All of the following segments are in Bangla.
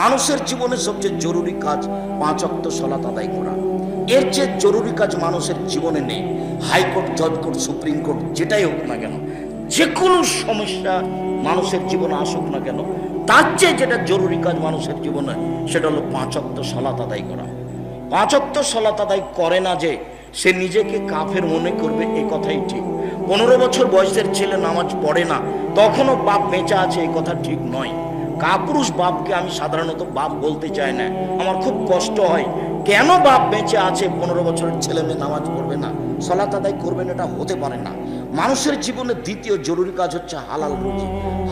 মানুষের জীবনে সবচেয়ে জরুরি কাজ পাঁচ অক্ত সলাত আদায় করা। এর চেয়ে জরুরি কাজ মানুষের জীবনে নেই। হাইকোর্ট জজ কোর্ট সুপ্রিম কোর্ট, যেটাই হোক না কেন যে কোনো সমস্যা মানুষের জীবনে আসুক না কেন, তার চেয়ে যেটা জরুরি কাজ মানুষের জীবনে, সেটা হলো পাঁচ অক্ত সলাত আদায় করা। পাঁচ অক্ত সলাত আদায় করে না যে সে নিজেকে কাফের মনে করবে, এ কথাই ঠিক। পনেরো বছর বয়সের ছেলে নামাজ পড়ে না, তখনও বাপ বেঁচে আছে এই কথা ঠিক নয়। কাপুরুষ বাপকে আমি সাধারণত বাপ বলতে চাই না। আমার খুব কষ্ট হয়। কেন বাপ বেঁচে আছে পনেরো বছরের ছেলে মেয়ে নামাজ পড়বে না? সলাত আদায় করবেন এটা হতে পারে না। মানুষের জীবনে দ্বিতীয় জরুরি কাজ হচ্ছে হালাল রুজি।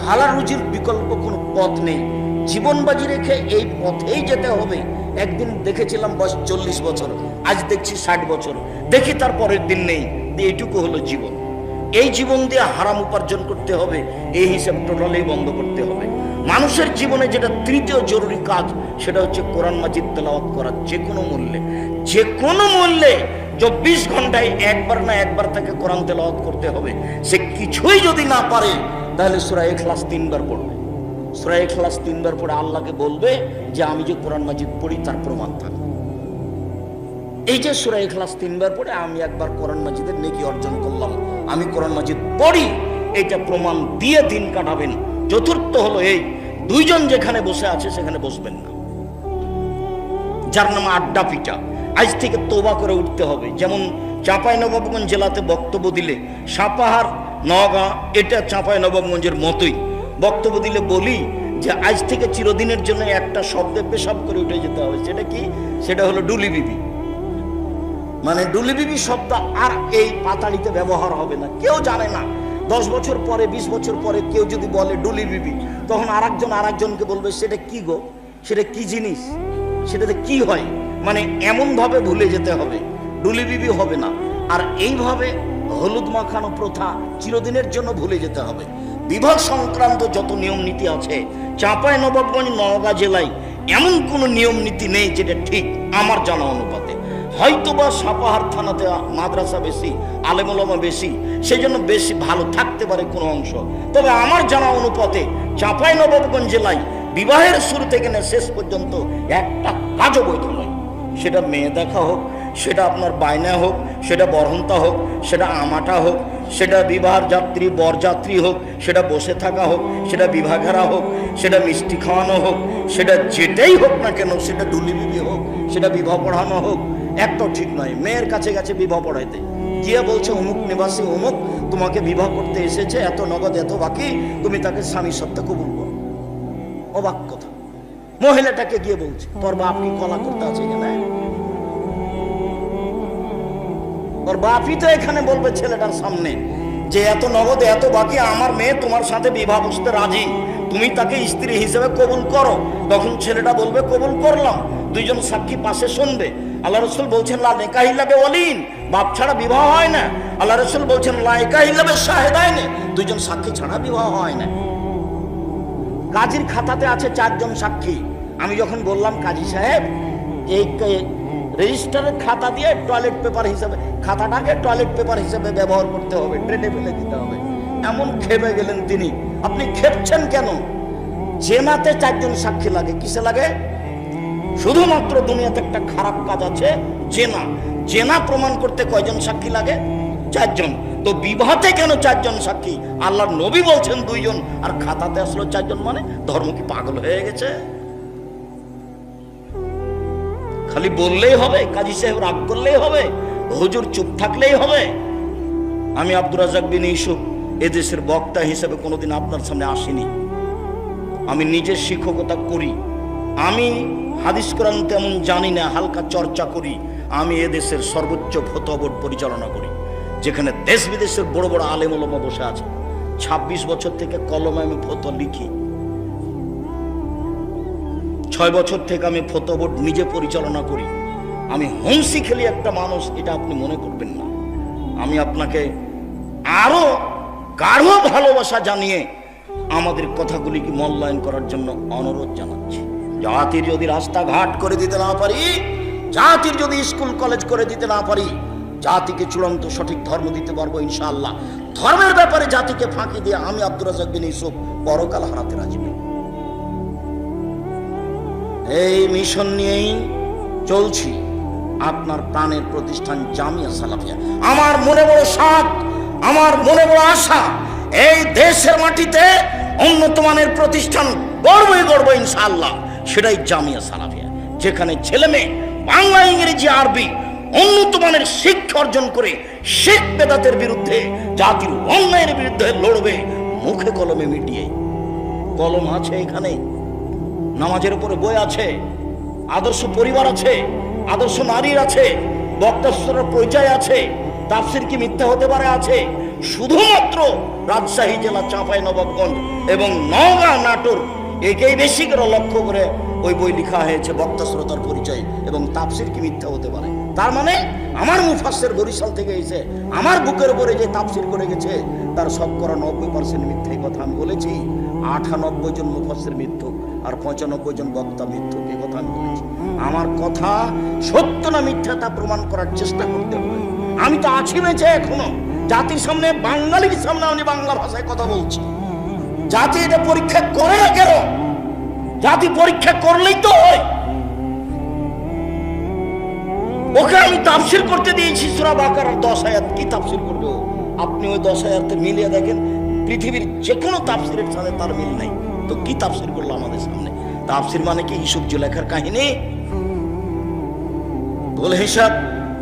হালাল রুজির বিকল্প কোনো পথ নেই। জীবন বাজি রেখে এই পথেই যেতে হবে। একদিন দেখেছিলাম বয়স চল্লিশ বছর। আজ দেখছি ষাট বছর। দেখি তার পরের দিন নেই। এইটুকু হলো জীবন। এই জীবন দিয়ে হারাম উপার্জন করতে হবে। এই হিসাব টোটালি বন্ধ করতে হবে। মানুষের জীবনে যেটা তৃতীয় জরুরি কাজ, সেটা হচ্ছে কোরআন মাজিদ তেলাওয়াত করা যে কোনো মূল্যে। যে কোনো মূল্যে চব্বিশ ঘন্টায় একবার না একবার তাকে কোরআন তেলাওয়াত করতে হবে। সে কিছুই যদি না পারে, তাহলে সুরা এখলাস তিনবার পড়বে। সুরা এখলাস তিনবার পড়ে আল্লাহকে বলবে যে, আমি যে কোরআন মাজিদ পড়ি, তার প্রমাণ থাকবে এই যে সুরা এখলাস তিনবার পড়ে, আমি একবার কোরআন মাজিদের নেকি অর্জন করলাম। আমি কোরআন মাজিদ পড়ি, এটা প্রমাণ দিয়ে দিন কাটাবেন। চতুর্থ হলো এই, দুইজন যেখানে বসে আছে সেখানে বসবেন না। যার নাম আড্ডা পিটা। আজ থেকে তোবা করে উঠতে হবে। যেমন চাঁপাই নবাবগঞ্জ জেলাতে বক্তব্য দিলে, সাপাহার নগাঁ এটা চাঁপাই নবাবগঞ্জের মতোই। বক্তব্য দিলে বলি যে, আজ থেকে চিরদিনের জন্য একটা শব্দে পেশাব করে উঠে যেতে হবে। সেটা কি? সেটা হলো ডুলি বিবি। মানে ডুলি বিবি শব্দ আর এই পাতাড়িতে ব্যবহার হবে না। কেউ জানে না। দশ বছর পরে, বিশ বছর পরে কেউ যদি বলে ডুলি বিবি, তখন আর একজন আর একজনকে বলবে, সেটা কি গো? সেটা কি জিনিস? সেটাতে কি হয়? মানে এমনভাবে ভুলে যেতে হবে। ডুলি বিবি হবে না। আর এইভাবে হলুদ মাখানো প্রথা চিরদিনের জন্য ভুলে যেতে হবে। বিবাহ সংক্রান্ত যত নিয়ম নীতি আছে চাঁপাই নবাবগঞ্জ নওগাঁ জেলায় এমন কোনো নিয়ম নীতি নেই যেটা ঠিক আমার জানা অনুপাতে। হয়তোবা সাপাহার থানাতে মাদ্রাসা বেশি, আলেমলমা বেশি সেই জন্য বেশি ভালো থাকতে পারে কোনো অংশ। তবে আমার জানা অনুপাতে চাঁপাই নবাবগঞ্জ জেলায় বিবাহের শুরু থেকে না শেষ পর্যন্ত একটা কাজও বৈধ নয়। সেটা মেয়ে দেখা হোক, সেটা আপনার বায়না হোক, সেটা বরহন্তা হোক, সেটা আমাটা হোক, সেটা বিবাহ যাত্রী, বরযাত্রী হোক, সেটা বসে থাকা হোক, সেটা বিভাঘেরা হোক, সেটা মিষ্টি খাওয়ানো হোক, সেটা যেটাই হোক না কেন, সেটা ডুলি বিবি হোক, সেটা বিবাহ পড়ানো হোক একটাও ঠিক নয়। মেয়ের কাছে কাছে বিবাহ পড়াইতে। গিয়ে বলছে, অমুক নিবাসী, অমুক, তোমাকে বিবাহ করতে এসেছে, এত নগদ, এত বাকি, তুমি তাকে স্বামী সত্য কবুল করো। অবাক কথা। মহিলাটাকে গিয়ে বলছে, তোর বাপ কি কলা করতে আছে এখানে? ওর বাপই তো এখানে বলবে ছেলেটার সামনে যে এত নগদ, এত বাকি, আমার মেয়ে তোমার সাথে বিবাহ বসতে রাজি। তুমি তাকে স্ত্রী হিসেবে কবুল করো। তখন ছেলেটা বলবে, কবুল করলাম। দুইজন সাক্ষী পাশে শুনবে। আল্লাহ রসুল বলছেন, লা নেকা হিলাবে অলিন বাপ ছাড়া বিবাহ হয় না। আল্লাহ রসুল বলছেন লাইকা হিলাবে শাহেদায় না দুইজন সাক্ষী ছাড়া বিবাহ হয় না। কাজীর খাতাতে আছে চারজন সাক্ষী। আমি যখন বললাম, কাজী সাহেব এই রেজিস্টারের খাতা দিয়ে টয়লেট পেপার হিসেবে, খাতাটাকে টয়লেট পেপার হিসেবে ব্যবহার করতে হবে ট্রেনে ফেলে দিতে হবে। এমন খেপে গেলেন তিনি। আপনি খেপছেন কেন? জেনাতে চারজন সাক্ষী লাগে। কিসে লাগে? শুধুমাত্র দুনিয়াতে একটা খারাপ কাজ আছে, জেনা। জেনা প্রমাণ করতে কয়জন সাক্ষী লাগে? চারজন। তো বিবাহতে কেন চারজন সাক্ষী? আল্লাহর নবী বলছেন দুইজন, আর খাতাতে আসলো চারজন মানে ধর্ম কি পাগল হয়ে গেছে? খালি বললেই হবে, কাজী সাহেব রাগ করলেই হবে, হুজুর চুপ থাকলেই হবে। আমি আব্দুর রাজাক বিন ইসুফ এদেশের বক্তা হিসেবে কোনোদিন আপনার সামনে আসিনি। আমি নিজের শিক্ষকতা করি। আমি হাদিস কোরআন তেমন জানি না, হালকা চর্চা করি। আমি এদেশের সর্বোচ্চ ফতোয়া বোর্ড পরিচালনা করি, যেখানে দেশ বিদেশের বড় বড় আলেম ওলমা বসে আছে। ২৬ বছর থেকে কলমে আমি ফতোয়া লিখি। ছয় বছর থেকে আমি ফতোয়া বোর্ড নিজে পরিচালনা করি। আমি হোমসি খেলি একটা মানুষ, এটা আপনি মনে করবেন না। আমি আপনাকে আরও গাঢ় ভালোবাসা জানিয়ে আমাদের কথাগুলিকে মূল্যায়ন করার জন্য অনুরোধ জানাচ্ছি। জাতির যদি রাস্তাঘাট করে দিতে না পারি, জাতির যদি স্কুল, কলেজ করে দিতে না পারি, জাতিকে চূড়ান্ত সঠিক ধর্ম দিতে পারব ইনশাআল্লাহ। ধর্মের ব্যাপারে জাতিকে ফাঁকি দিয়ে আমি আব্দুর রাজাক বিন ইউসুফ পরকাল হারাতে রাজি। এই মিশন নিয়েই চলছি। আপনার প্রাণের প্রতিষ্ঠান জামিয়া সালাফিয়া। আমার মনে বড় সাত আমার মনে বড় আশা, এই দেশের মাটিতে উন্নত মানের প্রতিষ্ঠান গড়বই গড়ব ইনশাআল্লাহ। সেটাই জামিয়া সালাফিয়া, যেখানে ছেলে মেয়ে বাংলা, ইংরেজি, আরবি উন্নত মানের শিক্ষা অর্জন করে শেখ বেদাতের বিরুদ্ধে, জাতির অন্যায়ের বিরুদ্ধে লড়বে, মুখে কলমে মিটিয়ে। কলম আছে এখানে, নামাজের উপরে বই আছে, আদর্শ পরিবার আছে, আদর্শ নারীর আছে বক্তাশ্বরের পরিচয় আছে, তাফসির কি মিথ্যা হতে পারে আছে? শুধুমাত্র রাজশাহী জেলা চাঁপাই নবাবগঞ্জ এবং নওগাঁ নাটোর একেই বেশি করে লক্ষ্য করে ওই বই লেখা হয়েছে বক্তা শ্রোতার পরিচয় এবং তাফসির কি মিথ্যা হতে পারে? তার মানে আমার মুফাসের বরিশাল থেকে এসে আমার বুকের উপরে যে তাফসির করে গেছে, তার শতকরা নব্বই পার্সেন্ট মিথ্যে কথা আমি বলেছি। আটানব্বই জন মুফাসের মৃত্যু আর পঁচানব্বই জন বক্তা মৃত্যু এই কথা আমি বলেছি। আমার কথা সত্য না মিথ্যা তা প্রমাণ করার চেষ্টা করতে হবে। আমি তো আছি বেঁচে এখনও। জাতির সামনে, বাঙালির সামনে আমি বাংলা ভাষায় কথা বলছি। জাতি এটা পরীক্ষা করে না কেন? জাতি পরীক্ষা করলেই তো হয়। ওকে আমি তাফসির করতে দিয়েছি, সুরা বাকার দশ আয়াত। কি তাফসির করবে? আপনি ওই দশ আয়াতে মিলিয়ে দেখেন, পৃথিবীর যে কোনো তাফসিরের সাথে তার মিল নাই। তো কি তাফসির করল আমাদের সামনে? তাফসির মানে কি? ইসুফ জুলেখার কাহিনী? বলে হিসাব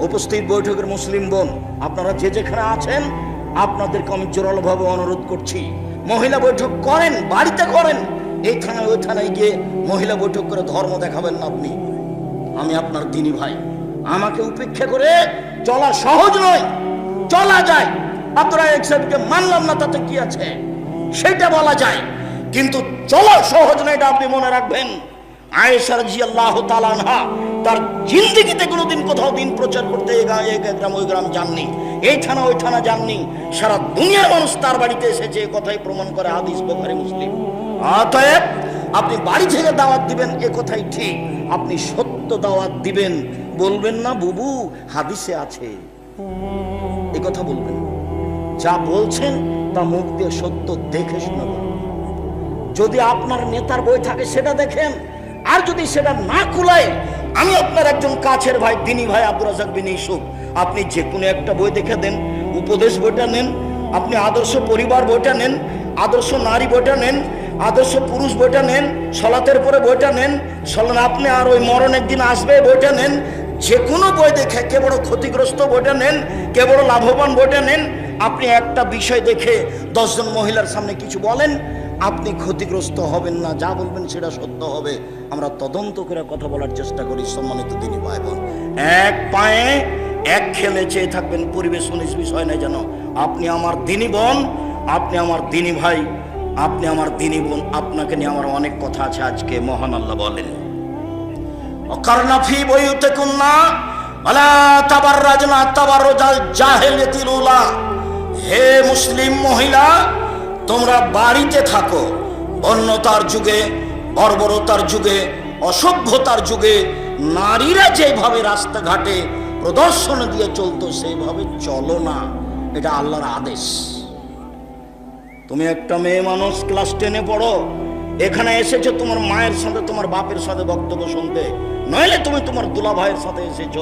উপস্থিত বৈঠকের মুসলিম বোন, আপনারা যে যেখানে আছেন, আপনাদেরকে আমি জোরালোভাবে অনুরোধ করছি। মহিলা বৈঠক করেন, বাড়িতে করেন। এই থানায়, ওই থানায় গিয়ে মহিলা বৈঠক করে ধর্ম দেখাবেন না আপনি। আমি আপনার দিনী ভাই। আমাকে উপেক্ষা করে চলা সহজ নয়, চলা যায়। আপনারা এক মানলাম না, তাতে কি আছে? সেটা বলা যায়। কিন্তু চলা সহজ নয় এটা আপনি মনে রাখবেন। আয়েশার জি আল্লাহ তালানহা তার জিন্দিগিতে কোনোদিন কোথাও দিন প্রচার করতে এই গ্রাম ওই গ্রাম যাননি। এই থানা, ওই থানা যাননি সারা দুনিয়ার মানুষ তার বাড়িতে এসেছে কথাই প্রমাণ করে, হাদিস, বোখারি, মুসলিম। অতএব আপনি বাড়ি থেকে দাওয়াত দিবেন, এ কথাই ঠিক। আপনি সত্য দাওয়াত দিবেন। বলবেন না, বুবু, হাদিসে আছে। এ কথা বলবেন যা বলছেন, তা মুখ দিয়ে সত্য দেখে শুনে যদি আপনার নেতার বই থাকে, সেটা দেখেন। আর যদি সেটা না কুলায়, আমি আপনার একজন কাছের ভাই, দিনী ভাই আব্দুর রাজাক বিন ইসুফ আপনি যে কোনো একটা বই দেখে দেন, উপদেশ বইটা নেন, আপনি আদর্শ পরিবার বইটা নেন, আদর্শ নারী বইটা নেন, আদর্শ পুরুষ বইটা নেন, সলাতের পরে বইটা নেন, সলান আপনি আর ওই মরণ একদিন আসবে বইটা নেন, যে কোনো বই দেখে, কে বড় ক্ষতিগ্রস্ত বইটা নেন, কে বড় লাভবান বইটা নেন, আপনি একটা বিষয় দেখে দশজন মহিলার সামনে কিছু বলেন, আপনি ক্ষতিগ্রস্ত হবেন না, যা বলবেন সেটা সত্য হবে। আমরা তদন্ত করে কথা বলার চেষ্টা করি, সম্মানিত দিনী ভাই বোন। এক পায়ে এক খেলে চেয়ে থাকবেন, পরিবেশ উনিশ বিষয় নেই যেন। আপনি আমার দিনী বোন, আপনি আমার দিনী ভাই, আপনি আমার দিনী বোন, আপনাকে নিয়ে আমার অনেক কথা আছে আজকে, মহান আল্লাহ বলেন। অকারনাফি বইতে কুন্না আলা তাবার রাজনা তাবার জাহেলিয়াতিল উলা হে মুসলিম মহিলা, তোমরা বাড়িতে থাকো অন্যতার যুগে, বর্বরতার যুগে, অসভ্যতার যুগে, নারীরা যেভাবে রাস্তাঘাটে প্রদর্শন দিয়ে চলতো, সেইভাবে চলো না। এটা আল্লাহর আদেশ। তুমি একটা মেয়ে মানুষ, ক্লাস টেনে পড়ো, এখানে এসেছ তোমার মায়ের সাথে, তোমার বাপের সাথে বক্তব্য শুনতে। নইলে তুমি তোমার দুলা ভাইয়ের সাথে এসেছ।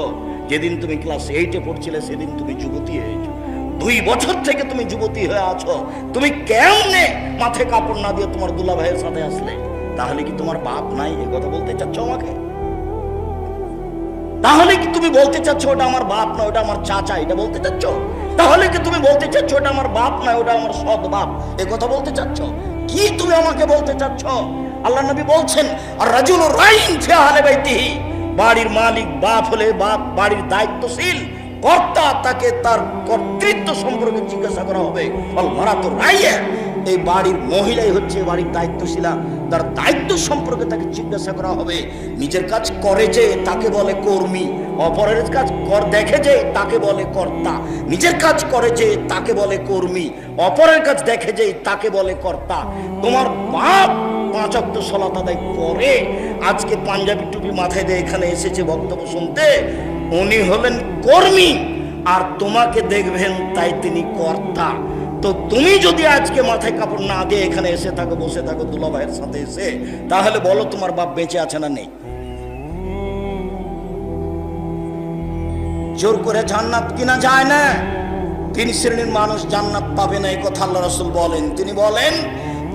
যেদিন তুমি ক্লাস এইটে পড়ছিলে, সেদিন তুমি যুবতী হয়েছো। দুই বছর থেকে তুমি যুবতী হয়ে আছো। তুমি কেমনে মাথায় কাপড় না দিয়ে তোমার দুলা ভাইয়ের সাথে আসলে? তাহলে কি তোমার বাপ নাই? এ কথা বলতে চাচ্ছ আমাকে? তাহলে কি তুমি বলতে চাচ্ছ ওটা আমার বাপ না, ওটা আমার চাচা, এটা বলতে চাচ্ছ? তাহলে কি তুমি বলতে চাচ্ছ ওটা আমার বাপ না, ওটা আমার সৎ বাপ? এ কথা বলতে চাচ্ছ? কি তুমি আমাকে বলতে চাচ্ছ? আল্লাহ নবী বলছেন, আর রাজুল রাইন ফিয়ালে বাইতিহি। বাড়ির মালিক বাপ হলে বাপ, বাড়ির দায়িত্বশীল কর্তা, তাকে তার কর্তৃত্ব সম্পর্কে জিজ্ঞাসা করা হবে। ফল মারা তো রাইয়ে। এই বাড়ির মহিলাই হচ্ছে বাড়ির দায়িত্বশীলা। তার দায়িত্ব সম্পর্কে তাকে জিজ্ঞাসা করা হবে। নিজের কাজ করে যে, তাকে বলে কর্মী। অপরের কাজ কর, দেখে যে, তাকে বলে কর্তা। নিজের কাজ করে যে, তাকে বলে কর্মী। অপরের কাজ দেখে যে, তাকে বলে কর্তা। তোমার বাপ পাঁচ অক্ট সলাত আদায় করে, আজকে পাঞ্জাবি টুপি মাথায় দিয়ে এখানে এসেছে বক্তব্য শুনতে। উনি হলেন কর্মী, আর তোমাকে দেখবেন তাই তিনি কর্তা। তো তুমি যদি আজকে মাথায় কাপড় না দিয়ে এখানে এসে থাকো, বসে থাকো দুলা ভাইয়ের সাথে এসে, তাহলে বলো তোমার বাপ বেঁচে আছে না নেই। জোর করে জান্নাত কিনা যায় না, তিন শ্রেণির মানুষ জান্নাত পাবে না, এই কথা আল্লাহ রসুল বলেন। তিনি বলেন,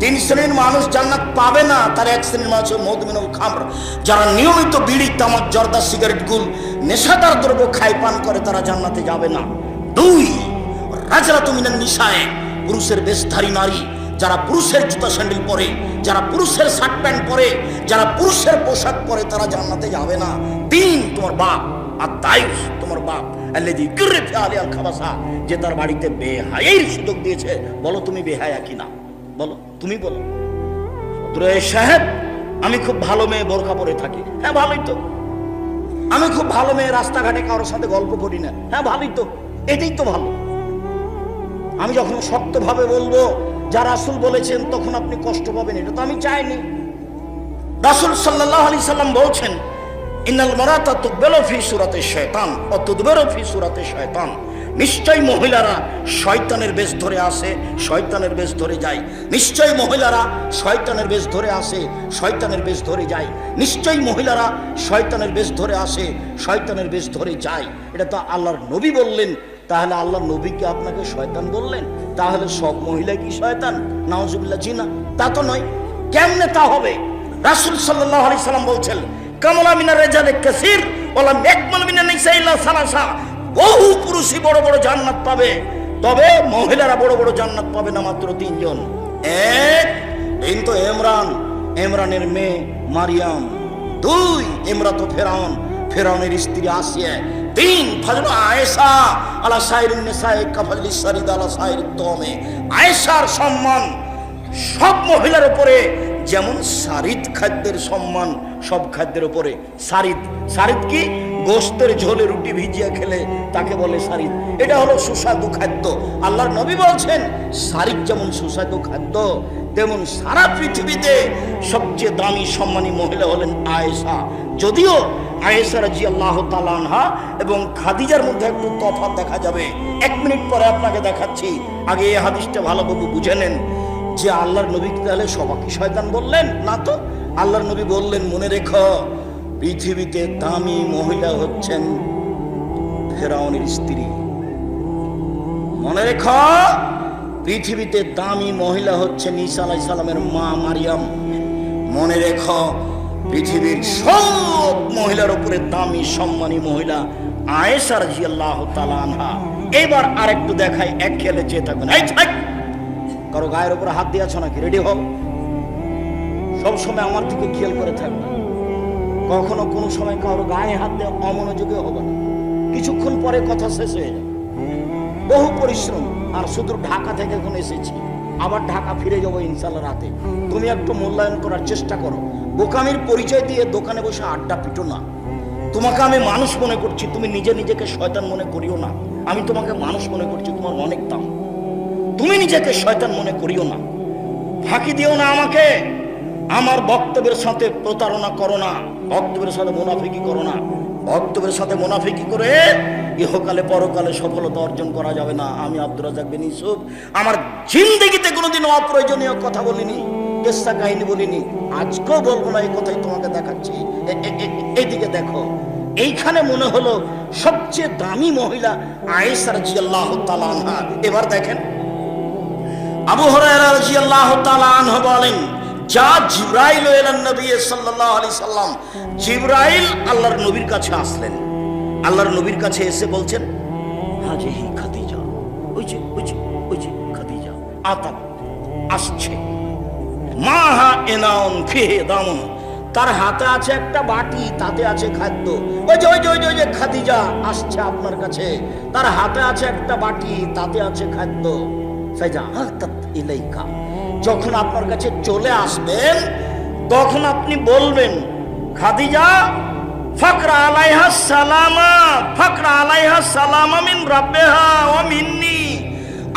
তিন শ্রেণির মানুষ জান্নাত পাবে না, তার এক শ্রেণির মানুষ মধুমিনুল খামর। যারা নিয়মিত বিড়ি, তামাক, জর্দা, সিগারেট, গুল, নেশাদার দ্রব্য খাই পান করে, তারা জান্নাতে যাবে না। দুই রাজরা তুমিনের নিশায় পুরুষের বেশধারী নারী, যারা পুরুষের জুতা স্যান্ডেল পরে, যারা পুরুষের শার্ট প্যান্ট পরে, যারা পুরুষের পোশাক পরে, তারা জান্নাতে যাবে না। তিন, তোমার বাপ, আর তাই তোমার বাপ যে তার বাড়িতে বেহায়ের সুযোগ দিয়েছে। বলো, তুমি বেহায়া কিনা? বলো, তুমি বলো। সাহেব, আমি খুব ভালো মেয়ে, বোরখা পরে থাকি। হ্যাঁ ভালোই তো। আমি খুব ভালো মেয়ে, রাস্তাঘাটে কারোর সাথে গল্প করি না। হ্যাঁ ভালোই তো। এটাই তো ভালো। আমি যখন শক্তভাবে বলব, যা রাসুল বলেছেন, তখন আপনি কষ্ট পাবেন, এটা তো আমি চাইনি। রাসুল সাল্লাহ আলি সাল্লাম বলছেন, ইন্নাল মারাতা তুকবেলো ফি সুরাতে শয়তান, ও তুদবেরো ফি সুরাতে শয়তান। নিশ্চয় মহিলারা শয়তানের বেশ ধরে আসে, শয়তানের বেশ ধরে যায়। নিশ্চয় মহিলারা শয়তানের বেশ ধরে আসে, শয়তানের বেশ ধরে যায়। নিশ্চয় মহিলারা শয়তানের বেশ ধরে আসে, শয়তানের বেশ ধরে যায়। এটা তো আল্লাহর নবী বললেন তাহলে আল্লাহ নবীকে আপনাকে শয়তান বললেন তাহলে সব মহিলা কি শয়তান? নাওজুবিল্লাহ জি না। তা তো নয়। কেমনে তা হবে? রাসুল সাল্লাহ আলি সাল্লাম বলছেন, কামলা মিনা রেজালে কাসির ওলা মেকমল মিনা নিসা ইল্লা সালাসা। বহু পুরুষই বড় বড় জান্নাত পাবে। তবে মহিলারা বড় বড় জান্নাত পাবে না মাত্র তিনজন। এক তিন তো ইমরান। ইমরানের মেয়ে মারিয়াম। দুই ইমরা তো ফেরাউন। ফেরাউনের স্ত্রী আসিয়া তিন ফজল আয়েশা আলা সাইরিন নিসাই কাফাল সারিদ আলা সাইরিদ দমে আয়েশার সম্মান সব মহিলার উপরে, যেমন সারিদ খাদ্যের সম্মান সব খাদ্যের উপরে। সারিদ সারিদ কি? গোস্তের ঝোলে রুটি ভিজিয়ে খেলে তাকে বলে সারিদ এটা হলো সুস্বাদু খাদ্য। আল্লাহর নবী বলছেন সারিদ যেমন সুস্বাদু খাদ্য, তেমন সারা পৃথিবীতে সবচেয়ে দামি সম্মানী মহিলা হলেন আয়েশা। যদিও আয়েশা রাজি আল্লাহ তালানহা এবং খাদিজার মধ্যে একটু তফাৎ দেখা যাবে। এক মিনিট পরে আপনাকে দেখাচ্ছি। আগে এই হাদিসটা ভালোভাবে বুঝে নেন যে আল্লাহর নবীকে তাহলে সবাকে শয়তান বললেন? না তো? আল্লাহর নবী বললেন, মনে রেখো, পৃথিবীতে দামি মহিলা হচ্ছেন ফেরাউনের স্ত্রী। মনে রেখো, পৃথিবীতে দামি মহিলা হচ্ছে ঈসা আলাই সালামের মা মারিয়াম। মনে রেখো পৃথিবীর সব মহিলার উপরে দামি, সম্মানী মহিলা আয়েশা রাজিয়াল্লাহ তাআলা আনহা। এবার আরেকটু দেখাই, এক খেলে চেয়ে থাকবেন এই ছাই! কারও গায়ের উপরে হাত দিয়েছ নাকি? রেডি হও। সব সময় আমার দিকে খেয়াল করে থাকবে কখনো কোনো সময় কারও গায়ে হাত দেওয়া অমনোযোগী হবে না। কিছুক্ষণ পরে কথা শেষ হয়ে যাবে। বহু পরিশ্রম আর শুধু ঢাকা থেকে এখন এসেছি। আবার ঢাকা ফিরে যাব ইনশাল্লাহ রাতে। তুমি একটু মূল্যায়ন করার চেষ্টা করো। বোকামির পরিচয় দিয়ে দোকানে বসে আড্ডা পিটো না। তোমাকে আমি মানুষ মনে করছি, তুমি নিজে নিজেকে শয়তান মনে করিও না। আমি তোমাকে মানুষ মনে করছি, তোমার অনেক দাম। তুমি নিজেকে শয়তান মনে করিও না। ফাঁকি দিও না আমাকে। আমার বক্তব্যের সাথে প্রতারণা করো না। বক্তব্যের সাথে মুনাফিকি করো না। বক্তব্যের সাথে মুনাফিকি করে ইহকালে, পরকালে সফলতা অর্জন করা যাবে না। আমি আব্দুর রাজাক বিন ইউসুফ। আমার জিন্দগিতে কোনোদিন অপ্রয়োজনীয় কথা বলিনি। কেসা কাহিনী বলিনি, আজকেও বলব না এই কথাই তোমাকে দেখাচ্ছি। এ- এ- এ- এইদিকে দেখো, এইখানে মনে হলো সবচেয়ে দামি মহিলা আয়েশা রাদিয়াল্লাহু তাআলা আনহা। এবার দেখেন, আবু হুরায়রা রাদিয়াল্লাহু তাআলা আনহু বলেন, যা জিবরাইল এলেন নবী সাল্লাল্লাহু আলাইহি সাল্লাম, জিবরাইল আল্লাহর নবীর কাছে আসলেন। আল্লাহর নবীর কাছে এসে বলছেন, হাজিহি খাদিজা। ওই যে ওই যে ওই যে খাদিজা। আতাত আসছে। মাহা এনাউন ফিহে দামন তার হাতে আছে একটা বাটি, তাতে আছে খাদ্য। ওই যে ওই যে ওই যে ওই যে খাদিজা আসছে আপনার কাছে। তার হাতে আছে একটা বাটি, তাতে আছে খাদ্য। ইলাইকা। যখন আপনার কাছে চলে আসবেন, তখন আপনি বলবেন, খাদিজা, ফকরা আলাইহা সালামা, ফকরা আলাইহা সালামা মিন রাব্বিহা ও মিন্নি।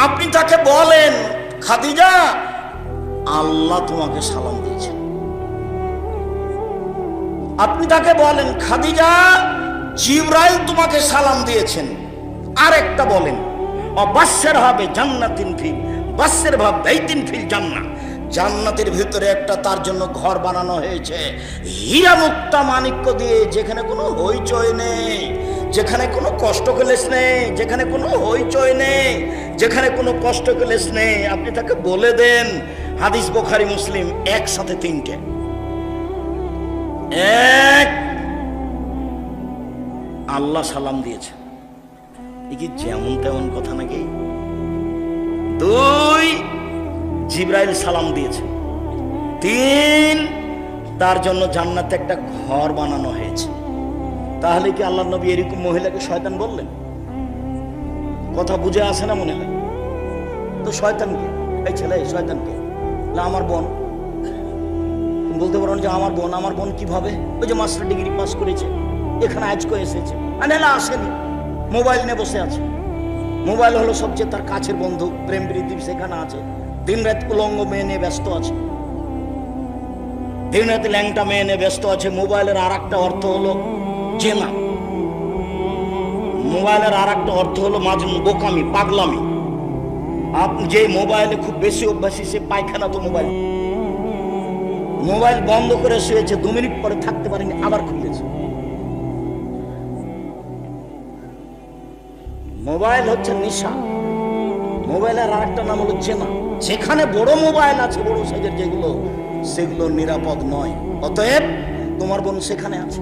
আপনি তাকে বলেন, খাদিজা আল্লাহ তোমাকে সালাম দিয়েছেন আপনি তাকে বলেন, খাদিজা জিব্রাইল তোমাকে সালাম দিয়েছেন। আর একটা বলেন অবাস্যের হবে জান্নাতিন ফি বাসের ভাব বেইতিন ফিল জান্নাত। জান্নাতের ভিতরে একটা তার জন্য ঘর বানানো হয়েছে। হীরা মুক্তা মানিক্য দিয়ে, যেখানে কোনো হইচই নেই, যেখানে কোনো কষ্ট কেলেস নেই, যেখানে কোনো হইচই নেই, যেখানে কোনো কষ্ট কেলেস নেই। আপনি তাকে বলে দেন হাদিস বোখারি, মুসলিম, একসাথে তিনটে। এক। আল্লাহ সালাম দিয়েছে। এ কি যেমন তেমন কথা নাকি? দুই, জিব্রাইল সালাম দিয়েছে। তিন, তার জন্য জান্নাতে একটা ঘর বানানো হয়েছে। তাহলে কি আল্লাহ নবী এরকম মহিলাকে শয়তান বললেন? কথা বুঝে আসে না মনে হয়? তো শয়তানকে এই ছেলে শয়তানকে না, আমার বোন। বলতে পারো যে আমার বোন আমার বোন কীভাবে? ওই যে মাস্টার ডিগ্রি পাস করেছে, এখানে আজকে এসেছে। আর নাহলে আসেনি। মোবাইল নিয়ে বসে আছে। মোবাইল হলো সবচেয়ে তার কাছের বন্ধু, প্রেম প্রীতি সেখানে আছে। দিন রাত উলঙ্গ মেয়ে নিয়ে ব্যস্ত আছে। দিন রাত ল্যাংটা মেয়ে নিয়ে ব্যস্ত আছে। মোবাইলের আর একটা অর্থ হলো জেনা মোবাইলের আর একটা অর্থ হলো মাঝে বোকামি, পাগলামি। আপনি যে মোবাইলে খুব বেশি অভ্যাসী, সে পায়খানা তো মোবাইল। মোবাইল বন্ধ করে শুয়েছে, দু মিনিট পরে থাকতে পারেনি, আবার খুলেছে। মোবাইল হচ্ছে নেশা। মোবাইলের আর একটা নাম হলো চেনা। যেখানে বড় মোবাইল আছে, বড় সাইজের যেগুলো, সেগুলো নিরাপদ নয়। অতএব, তোমার বোন সেখানে আছে।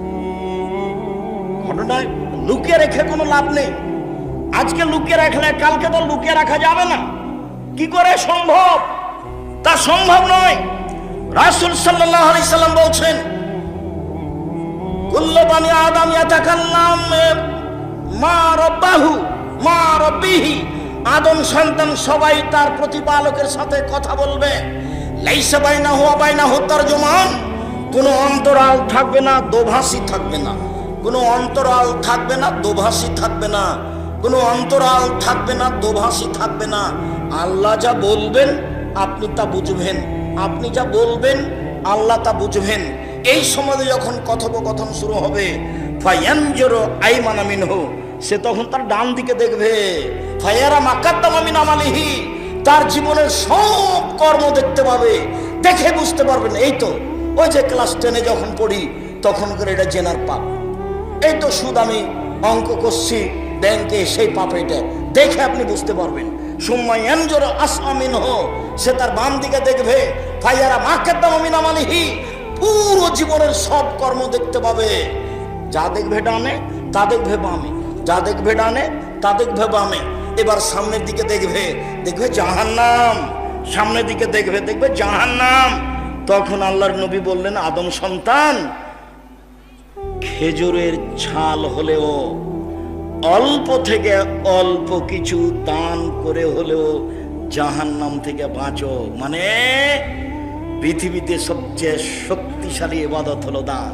ঘটনায় লুকিয়ে রেখে কোনো লাভ নেই। আজকে লুকিয়ে রাখলে, কালকে তো লুকিয়ে রাখা যাবে না। কি করে সম্ভব? তা সম্ভব নয়। রাসুল সাল্লাহ আলি সাল্লাম বলছেন, কুল্ল বানি আদম ইয়াতাকাল্লাম মা রব্বাহু, মা রব্বিহি। আদম সন্তান সবাই তার প্রতিপালকের সাথে কথা বলবে। লাইসা বাইনা হুয়া বাইনা হত্যার জমান কোনো অন্তরাল থাকবে না, দোভাষী থাকবে না। কোনো অন্তরাল থাকবে না, দোভাষী থাকবে না। কোনো অন্তরাল থাকবে না, দোভাষী থাকবে না। আল্লাহ যা বলবেন, আপনি তা বুঝবেন। আপনি যা বলবেন, আল্লাহ তা বুঝবেন। এই সময় যখন কথোপকথন শুরু হবে সে তখন তার ডান দিকে দেখবে। আমালিহি, তার জীবনের সব কর্ম দেখতে পাবে। দেখে বুঝতে পারবেন, এই তো, ওই যে ক্লাস টেনে যখন পড়ি, তখন করে এটা জেনার পাপ। এই তো সুদ আমি অঙ্ক করছি, ব্যাংকে সেই পাপ এটা, দেখে আপনি বুঝতে পারবেন। সময় এনজোর আসামিন সে তার বাম দিকে দেখবে, ফাইয়ারা মাকাদ্দাম আমিন আমালিহি পুরো জীবনের সব কর্ম দেখতে পাবে। যা দেখবে ডানে, তা দেখবে বামে, যা দেখবে ডানে, তা দেখবে বামে। এবার সামনের দিকে দেখবে দেখবে জাহান্নাম। সামনের দিকে দেখবে দেখবে জাহান্নাম। তখন আল্লাহর নবী বললেন, আদম সন্তান, খেজুরের ছাল হলেও অল্প থেকে অল্প কিছু দান করে হলেও জাহান্নাম থেকে বাঁচো। মানে পৃথিবীতে সবচেয়ে শক্তিশালী ইবাদত হলো দান।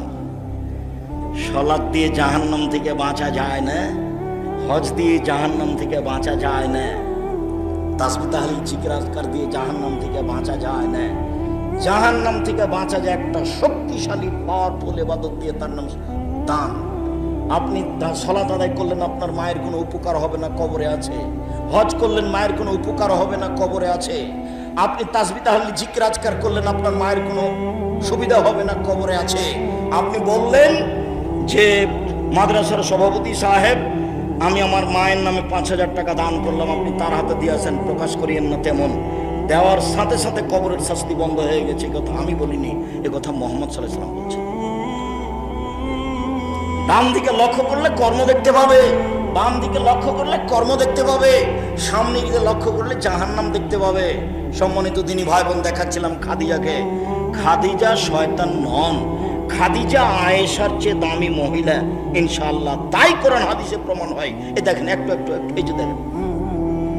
সলাদ দিয়ে জাহান্নাম থেকে বাঁচা যায় না, হজ দিয়ে জাহান্নাম থেকে বাঁচা যায় না, তাসবি তাহলে জিজ্ঞাসকার দিয়ে জাহান্নাম থেকে বাঁচা যায় না। জাহান্নাম থেকে বাঁচা যায় একটা শক্তিশালী পাওয়ারফুল এবাদত দিয়ে তার নাম দান। আপনি সলাত আদায় করলেন, আপনার মায়ের কোনো উপকার হবে না, কবরে আছে। হজ করলেন, মায়ের কোনো উপকার হবে না, কবরে আছে। আপনি তাসবি তাহলে জিজ্ঞাসকার করলেন, আপনার মায়ের কোনো সুবিধা হবে না, কবরে আছে। আপনি বললেন যে, মাদ্রাসার সভাপতি সাহেব, আমি আমার মায়ের নামে পাঁচ হাজার টাকা দান করলাম, আপনি তার হাতে দিয়েছেন প্রকাশ করিয়েন না তেমন। দেওয়ার সাথে সাথে কবরের শাস্তি বন্ধ হয়ে গেছে কথা আমি বলিনি, এ কথা মোহাম্মদ সাল্লাহ সাল্লাম বলছেন। ডান দিকে লক্ষ্য করলে কর্ম দেখতে পাবে, বাম দিকে লক্ষ্য করলে কর্ম দেখতে পাবে, সামনে দিকে লক্ষ্য করলে জাহান্নাম দেখতে পাবে। সম্মানিত দিনী ভাই বোন দেখাচ্ছিলাম খাদিজাকে। খাদিজা শয়তান নন, খাদিজা আয়েশার চেয়ে দামি মহিলা ইনশাল্লাহ তাই কোরআন হাদিসে প্রমাণ হয়। এ দেখেন, একটু একটু এই যে দেখেন।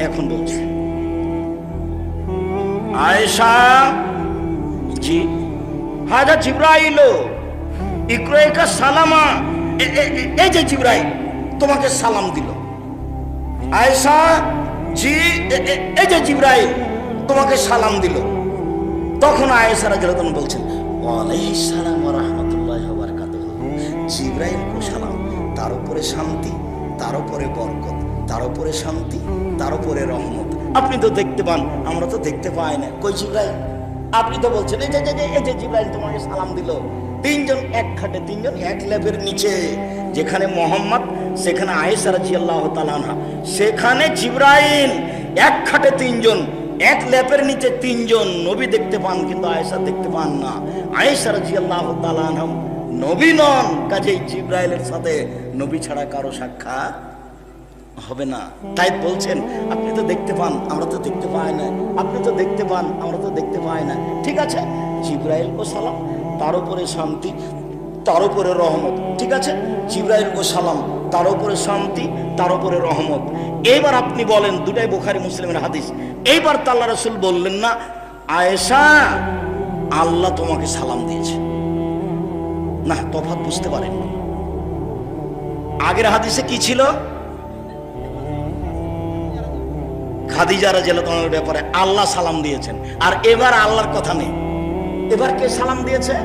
এখন বলছি, আয়েশা, জি হাজা জিব্রাইল, ইকরাইকা সালামা এই যে জিব্রাইল, তোমাকে সালাম দিল। আয়েশা, জি এই যে জিব্রাইল, তোমাকে সালাম দিল। তখন আয়েশা রাজন বলছেন সালাম ওয়া রাহমাতুল্লাহি ওয়া বারাকাতুহু। জিব্রাইল কো সালাম, তার উপরে শান্তি, তার উপরে বরকত, তার উপরে শান্তি, তার উপরে রহমত। আপনি তো দেখতে পান, আমরা তো দেখতে পাই না। কই জিব্রাইল? আপনি তো বলছেন এই যে- এই যে জিব্রাইল তোমাকে সালাম দিল। তিনজন, এক খাটে তিনজন, এক লেভের নিচে। যেখানে মোহাম্মদ, সেখানে আয়েশা রাদিয়াল্লাহু তাআলা আনহা। সেখানে জিব্রাইল, এক খাটে তিনজন, এক ল্যাপের নিচে তিনজন। নবী দেখতে পান, কিন্তু আয়েশা দেখতে পান না। আয়েশা রাদিয়াল্লাহু তাআলা আনহা নবী নন, কাজেই জিব্রাইলের সাথে। নবী ছাড়া কারও সাক্ষাৎ হবে না। তাই বলছেন, আপনি তো দেখতে পান, আমরা তো দেখতে পাই না। আপনি তো দেখতে পান, আমরা তো দেখতে পাই না। ঠিক আছে, জিব্রাইল ও সালাম। তার উপরে শান্তি, তার উপরে রহমত। ঠিক আছে? জিব্রাইল ও সালাম, তার উপরে শান্তি, তার উপরে রহমত। এইবার আপনি বলেন, দুটাই বোখারি মুসলিমের হাদিস। এইবার তাল্লা রসুল বললেন না, আয়েশা, আল্লাহ তোমাকে সালাম দিয়েছে। না, তফাৎ বুঝতে পারেন আগের হাদিসে কি ছিল? খাদিজারা জেলা তোমার ব্যাপারে আল্লাহ সালাম দিয়েছেন। আর এবার আল্লাহর কথা নেই। এবার কে সালাম দিয়েছে?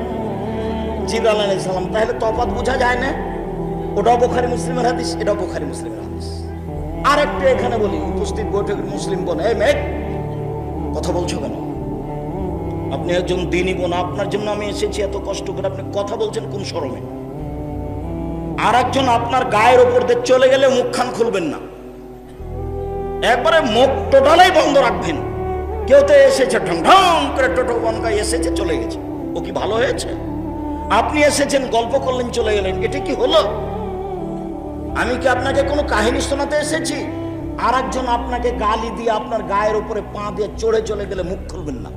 সালাম। তাহলে তফাৎ বোঝা যায় না? ওটাও বোখারি, মুসলিমের হাদিস, এটাও বোখারি, মুসলিমের হাদিস। আর এখানে বলি, উপস্থিত মুসলিম বোন, এই মেঘ কথা বলছো কেন? আপনি একজন দিনই বোন, আপনার জন্য আমি এসেছি, এত কষ্ট করে আপনি কথা বলছেন কোন শরমে? আর একজন আপনার গায়ের ওপর দিয়ে চলে গেলে মুখখান খুলবেন না। একবারে মুখ টোটালাই বন্ধ রাখবেন। কেউ তো এসেছে ঢং ঢং করে টোটো বনকায় এসেছে, চলে গেছে। ও কি ভালো হয়েছে? আপনি এসেছেন, গল্প করলেন, চলে গেলেন, এটা কি হলো? আমি কি আপনাকে কোনো কাহিনী শোনাতে এসেছি? আর একজন আপনাকে গালি দিয়ে আপনার গায়ের উপরে পা দিয়ে চড়ে চলে গেলে মুখ খুলবেন না।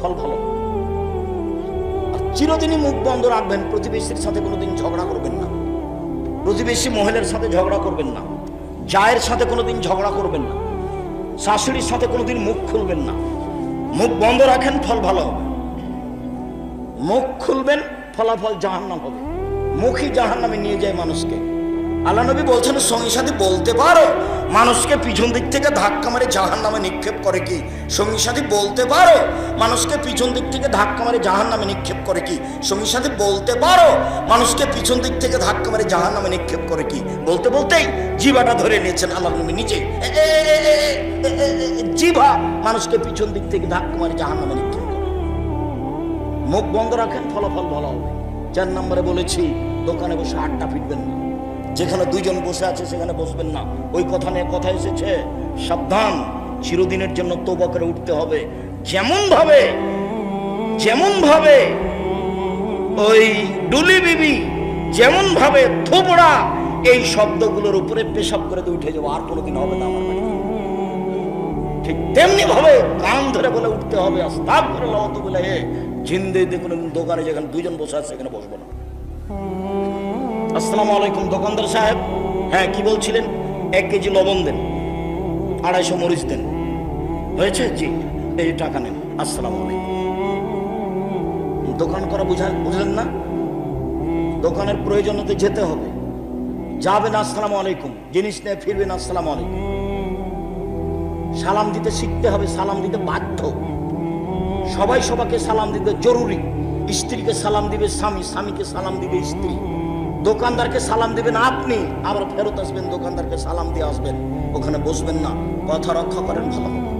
ফল ভালো। চিরদিনই মুখ বন্ধ রাখবেন, প্রতিবেশীর সাথে কোনোদিন ঝগড়া করবেন না। প্রতিবেশী মহিলার সাথে ঝগড়া করবেন না। জায়ের সাথে কোনোদিন ঝগড়া করবেন না। শাশুড়ির সাথে কোনোদিন মুখ খুলবেন না। মুখ বন্ধ রাখেন, ফল ভালো হবে। মুখ খুলবেন, ফলাফল জাহান্নাম হবে। মুখই জাহান্নামে নিয়ে যায় মানুষকে। আল্লাহ নবী বলছেন, সঙ্গী সাথে বলতে পারো, মানুষকে পিছন দিক থেকে ধাক্কা মারে জাহান নামে নিক্ষেপ করে কি? সঙ্গী সাথে বলতে পারো, মানুষকে পিছন দিক থেকে ধাক্কা মারে জাহান নামে নিক্ষেপ করে কি? সঙ্গীর সাথে বলতে পারো? মানুষকে পিছন দিক থেকে ধাক্কা মেরে জাহান নামে নিক্ষেপ করে কি? বলতে বলতেই জিভাটা ধরে নিয়েছেন আল্লাহ নবী নিজে। জিভা মানুষকে পিছন দিক থেকে ধাক্কা মেরে জাহান নামে নিক্ষেপ করে। মুখ বন্ধ রাখেন, ফলাফল ভালো হবে। চার নম্বরে বলেছি, দোকানে বসে আড্ডা ফিটবেন না। যেখানে দুইজন বসে আছে, সেখানে বসবেন না। ওই কথা নিয়ে কথা এসেছে। সাবধান, চিরদিনের জন্য তোবা করে উঠতে হবে। যেমন ভাবে যেমন ভাবে ওই ডুলি বিবি যেমন ভাবে থোবড়া, এই শব্দগুলোর উপরে পেশাব করে উঠে যাব, আর কোনোদিন হবে না আমার বাড়িতে। ঠিক তেমনি ভাবে কান ধরে বলে উঠতে হবে, আস্তাক করে লওয়াত বলে হে জিন্দে দেখুন দোকানে যেখানে দুইজন বসে আছে, সেখানে বসবো না। আসসালামু আলাইকুম দোকানদার সাহেব। হ্যাঁ কি বলছিলেন? এক কেজি লবণ দেন, আড়াইশো মরিচ দেন। হয়েছে? জি, এই টাকা নেন। আসসালামু আলাইকুম। দোকান করা বুঝা বুঝলেন না? দোকানের প্রয়োজনতে যেতে হবে। যাবেন, আসসালামু আলাইকুম। জিনিস নিয়ে ফিরবেন, আসসালামু আলাইকুম। সালাম দিতে শিখতে হবে, সালাম দিতে বাধ্য। সবাই সবাইকে সালাম দিতে জরুরি। স্ত্রীকে সালাম দিবে স্বামী, স্বামীকে সালাম দিবে স্ত্রী। দোকানদারকে সালাম দিবেন আপনি, আবার ফেরত আসবেন, দোকানদারকে সালাম দিয়ে আসবেন। ওখানে বসবেন না। কথা রক্ষা করেন, ভালো